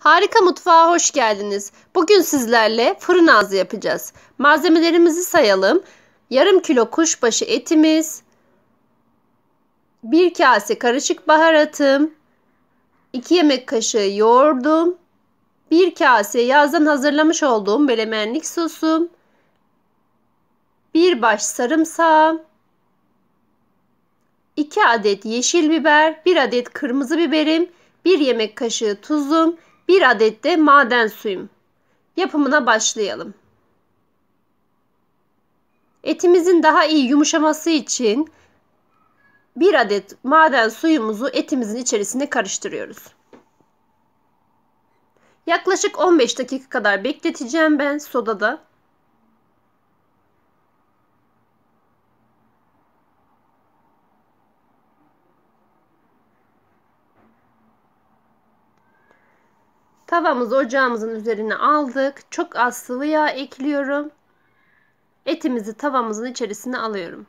Harika mutfağa hoş geldiniz. Bugün sizlerle fırın ağzı yapacağız. Malzemelerimizi sayalım. Yarım kilo kuşbaşı etimiz, bir kase karışık baharatım, 2 yemek kaşığı yoğurdum, bir kase yazdan hazırlamış olduğum melemenlik sosum, bir baş sarımsağım, 2 adet yeşil biber, 1 adet kırmızı biberim, 1 yemek kaşığı tuzum, 1 adet de maden suyum. Yapımına başlayalım. Etimizin daha iyi yumuşaması için 1 adet maden suyumuzu etimizin içerisine karıştırıyoruz. Yaklaşık 15 dakika kadar bekleteceğim ben sodada. Tavamızı ocağımızın üzerine aldık. Çok az sıvı yağ ekliyorum. Etimizi tavamızın içerisine alıyorum.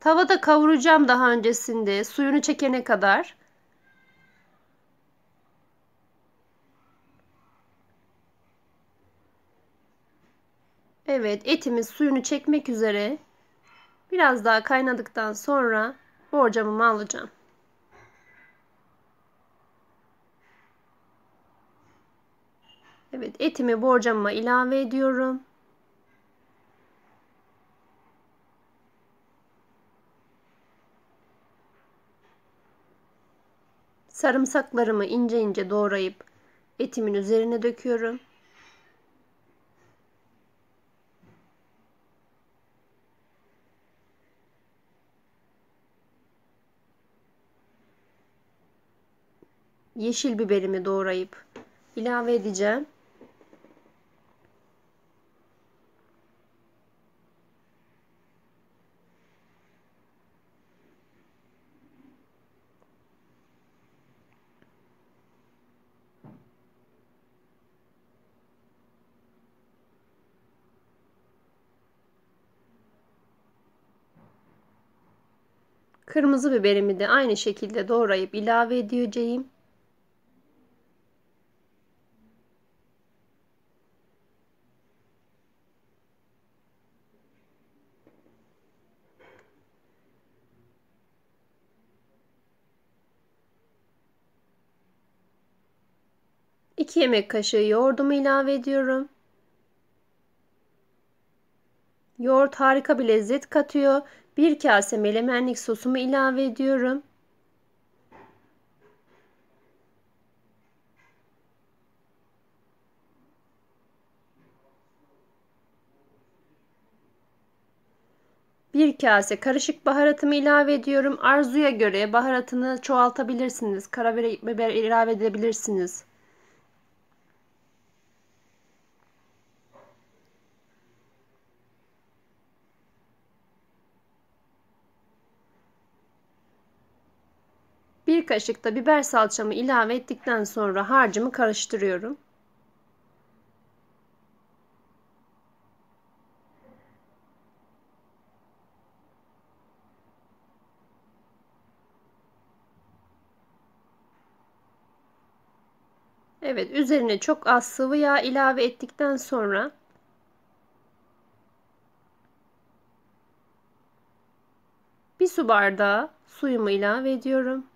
Tavada kavuracağım daha öncesinde suyunu çekene kadar. Evet etimiz suyunu çekmek üzere. Biraz daha kaynadıktan sonra borcamımı alacağım. Evet etimi borcamıma ilave ediyorum. Sarımsaklarımı ince ince doğrayıp etimin üzerine döküyorum. Yeşil biberimi doğrayıp ilave edeceğim. Kırmızı biberimi de aynı şekilde doğrayıp ilave edeceğim. İki yemek kaşığı yoğurdumu ilave ediyorum. Yoğurt harika bir lezzet katıyor. Bir kase melemenlik sosumu ilave ediyorum. Bir kase karışık baharatımı ilave ediyorum. Arzuya göre baharatını çoğaltabilirsiniz. Karabiber ilave edebilirsiniz. Bir kaşık da biber salçamı ilave ettikten sonra harcımı karıştırıyorum. Evet üzerine çok az sıvı yağ ilave ettikten sonra bir su bardağı suyumu ilave ediyorum.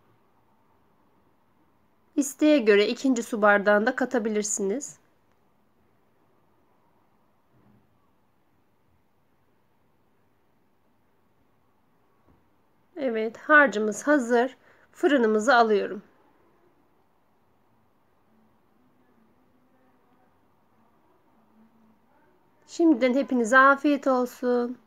İsteğe göre ikinci su bardağında katabilirsiniz. Evet harcımız hazır. Fırınımızı alıyorum. Şimdiden hepinize afiyet olsun.